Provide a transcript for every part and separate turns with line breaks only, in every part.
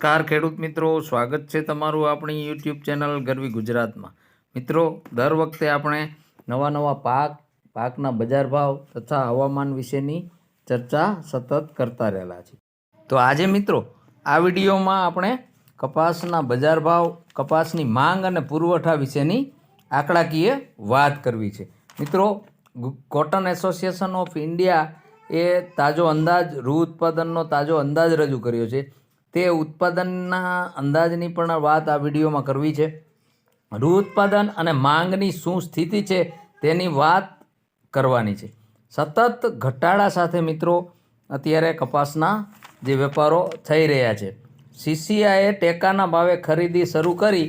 નમસ્કાર ખેડૂત મિત્રો, સ્વાગત છે તમારું આપણી યુટ્યુબ ચેનલ ગરવી ગુજરાતમાં. મિત્રો, દર વખતે આપણે નવા નવા પાક, પાકના બજાર ભાવ તથા હવામાન વિશેની ચર્ચા સતત કરતા રહેલા છે તો આજે મિત્રો, આ વિડીયોમાં આપણે કપાસના બજાર ભાવ, કપાસની માંગ અને પુરવઠા વિશેની આંકડાકીય વાત કરવી છે. મિત્રો કોટન એસોસિએશન ઓફ ઇન્ડિયા એ તાજો અંદાજ, રૂ ઉત્પાદનનો તાજો અંદાજ રજૂ કર્યો છે. તે ઉત્પાદનના અંદાજની પણ વાત આ વિડીયોમાં કરવી છે. રૂ ઉત્પાદન અને માંગની શું સ્થિતિ છે તેની વાત કરવાની છે. સતત ઘટાડા સાથે મિત્રો, અત્યારે કપાસના જે વેપારો થઈ રહ્યા છે. સીસીઆઈએ ટેકાના ભાવે ખરીદી શરૂ કરી.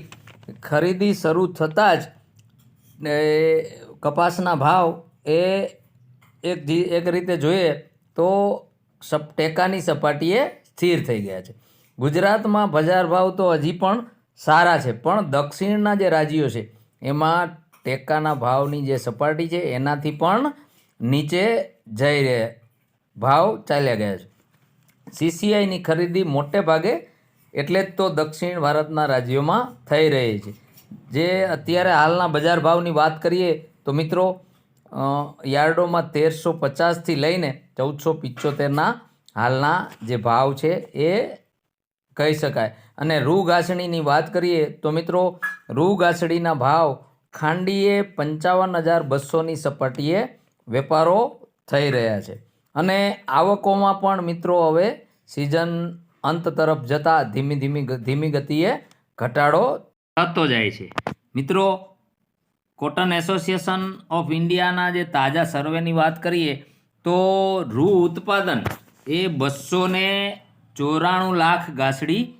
ખરીદી શરૂ થતાં જ, એ, કપાસના ભાવ એ એક એક રીતે જોઈએ તો સપ, ટેકાની સપાટીએ સ્થિર થઈ ગયા છે. ગુજરાતમાં બજાર ભાવ તો હજી પણ સારા છે, પણ દક્ષિણના જે રાજ્યો છે, એમાં ટેકાના ભાવની જે સપાટી છે, એનાથી પણ નીચે જઈ રહ્યા ભાવ ચાલ્યા ગયા છે. સીસીઆઈની ખરીદી મોટે ભાગે એટલે જ તો દક્ષિણ ભારતના રાજ્યોમાં થઈ રહી છે. જે અત્યારે હાલના બજાર ભાવની વાત કરીએ તો મિત્રો યાર્ડોમાં તેરસો પચાસથી લઈને ચૌદસો પિચોતેરના હાલના જે ભાવ છે, એ કહી શકાય. અને રૂ ઘાસણીની વાત કરીએ તો મિત્રો રૂ ઘાસડીના ભાવ ખાંડીએ પંચાવન હજાર બસોની સપાટીએ વેપારો થઈ રહ્યા છે. અને આવકોમાં પણ મિત્રો હવે સિઝન અંત તરફ જતા ધીમી ધીમી ધીમી ગતિએ ઘટાડો થતો જાય છે. મિત્રો, કોટન એસોસિએશન ઓફ ઇન્ડિયાના જે તાજા સર્વેની વાત કરીએ તો રૂ ઉત્પાદન એ બસો ને ચોરાણું લાખ ગાસડી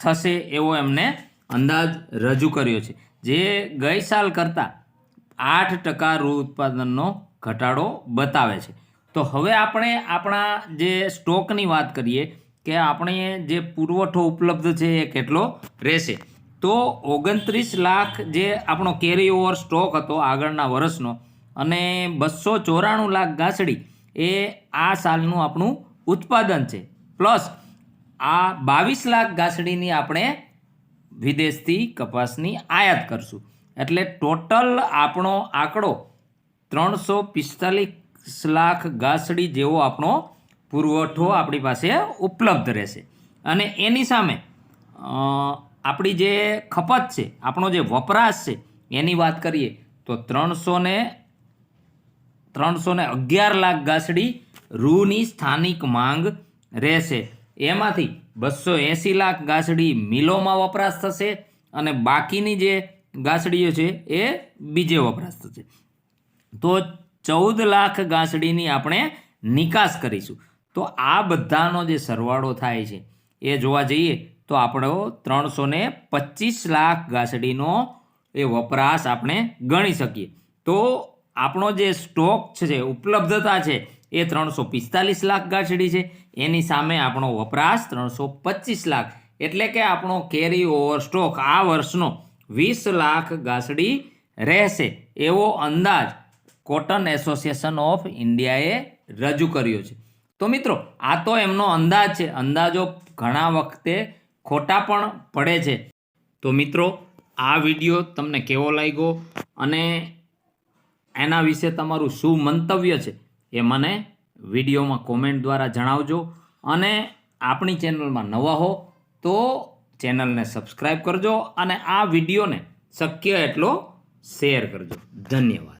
થશે એવો એમને અંદાજ રજૂ કર્યો છે. જે ગઈ સાલ કરતાં આઠ ટકા રૂ ઉત્પાદનનો ઘટાડો બતાવે છે. તો હવે આપણે આપણા જે સ્ટોકની વાત કરીએ કે આપણે જે પુરવઠો ઉપલબ્ધ છે એ કેટલો રહેશે. તો ઓગણત્રીસ લાખ જે આપણો કેરી ઓવર સ્ટોક હતો આગળના વર્ષનો અને બસો ચોરાણું લાખ ગાસડી એ આ સાલનું આપણું ઉત્પાદન છે. પ્લસ આ બાવીસ લાખ ગાસડીની આપણે વિદેશથી કપાસની આયાત કરશું. એટલે ટોટલ આપણો આંકડો ત્રણસો પિસ્તાલીસ લાખ ગાસડી જેવો આપણો પુરવઠો આપણી પાસે ઉપલબ્ધ રહેશે. અને એની સામે આપણી જે ખપત છે, આપણો જે વપરાશ છે, એની વાત કરીએ તો ત્રણસો ને ત્રણસો અગિયાર લાખ ગાસડી રૂની સ્થાનિક માંગ રહેશે. એમાંથી બસો એંસી લાખ ગાંસડી મિલોમાં વપરાશ થશે અને બાકીની જે ગાંસડીઓ છે એ બીજે વપરાશ થશે. તો ચૌદ લાખ ગાંસડીની આપણે નિકાસ કરીશું. તો આ બધાનો જે સરવાળો થાય છે, એ જોવા જઈએ તો આપણો ત્રણસો ને પચીસ લાખ ગાંસડીનો એ વપરાશ આપણે ગણી શકીએ. તો આપણો જે સ્ટોક છે, ઉપલબ્ધતા છે એ ત્રણસો પિસ્તાલીસ લાખ ગાંસડી છે. એની સામે આપણો વપરાશ ત્રણસો પચીસ લાખ. એટલે કે આપણો કેરી ઓવર સ્ટોક આ વર્ષનો વીસ લાખ ગાંસડી રહેશે. એવો અંદાજ કોટન એસોસિએશન ઓફ ઇન્ડિયાએ રજૂ કર્યો છે. તો મિત્રો, આ તો એમનો અંદાજ છે. અંદાજો ઘણા વખતે ખોટા પણ પડે છે. તો મિત્રો, આ વીડિયો તમને કેવો લાગ્યો અને એના વિશે તમારું શું મંતવ્ય છે? એ મને વિડીયોમાં કોમેન્ટ દ્વારા જણાવજો. અને આપણી ચેનલમાં નવા હો તો ચેનલને સબસ્ક્રાઈબ કરજો અને આ વિડીયોને શક્ય એટલો શેર કરજો. ધન્યવાદ.